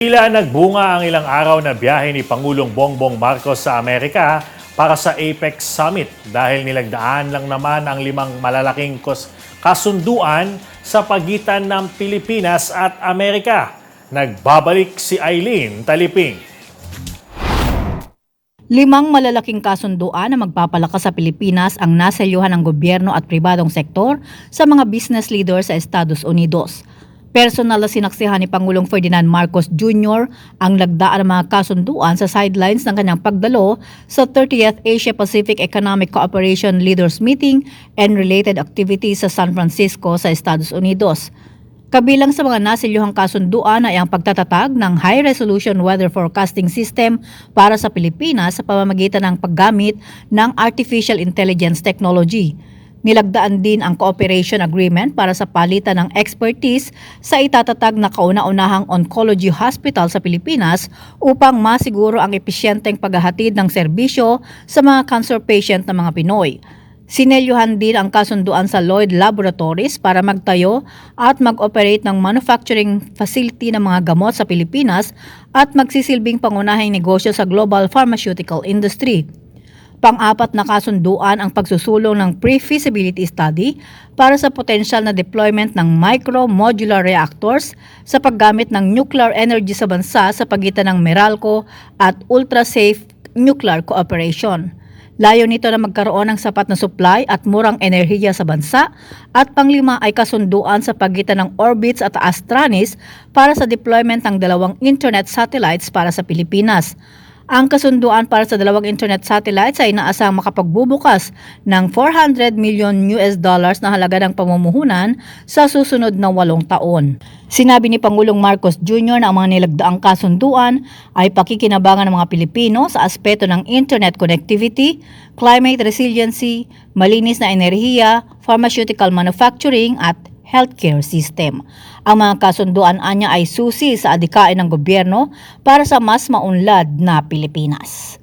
Tila nagbunga ang ilang araw na biyahe ni Pangulong Bongbong Marcos sa Amerika para sa APEC Summit dahil nilagdaan lang naman ang limang malalaking kasunduan sa pagitan ng Pilipinas at Amerika. Nagbabalik si Eileen Taliping. Limang malalaking kasunduan na magpapalakas sa Pilipinas ang naselyuhan ng gobyerno at pribadong sektor sa mga business leaders sa Estados Unidos. Personal na sinaksihan ni Pangulong Ferdinand Marcos Jr. ang lagdaan ng mga kasunduan sa sidelines ng kanyang pagdalo sa 30th Asia-Pacific Economic Cooperation Leaders Meeting and related activities sa San Francisco sa Estados Unidos. Kabilang sa mga nasilyuhang kasunduan ay ang pagtatatag ng high-resolution weather forecasting system para sa Pilipinas sa pamamagitan ng paggamit ng artificial intelligence technology. Nilagdaan din ang cooperation agreement para sa palitan ng expertise sa itatatag na kauna-unahang oncology hospital sa Pilipinas upang masiguro ang epesyenteng paghahatid ng serbisyo sa mga cancer patient ng mga Pinoy. Sinelyuhan din ang kasunduan sa Lloyd Laboratories para magtayo at mag-operate ng manufacturing facility ng mga gamot sa Pilipinas at magsisilbing pangunahing negosyo sa global pharmaceutical industry. Pang-apat na kasunduan ang pagsusulong ng pre-feasibility study para sa potensyal na deployment ng micro-modular reactors sa paggamit ng nuclear energy sa bansa sa pagitan ng Meralco at Ultra-Safe Nuclear Cooperation. Layo nito na magkaroon ng sapat na supply at murang enerhiya sa bansa at panglima ay kasunduan sa pagitan ng Orbits at Astranis para sa deployment ng dalawang internet satellites para sa Pilipinas. Ang kasunduan para sa dalawang internet satellites ay inaasang makapagbubukas ng 400 million US dollars na halaga ng pamumuhunan sa susunod na walong taon. Sinabi ni Pangulong Marcos Jr. na ang mga nilagdaang kasunduan ay pakikinabangan ng mga Pilipino sa aspeto ng internet connectivity, climate resiliency, malinis na enerhiya, pharmaceutical manufacturing at healthcare system. Ang mga kasunduan anya ay susi sa adikain ng gobyerno para sa mas maunlad na Pilipinas.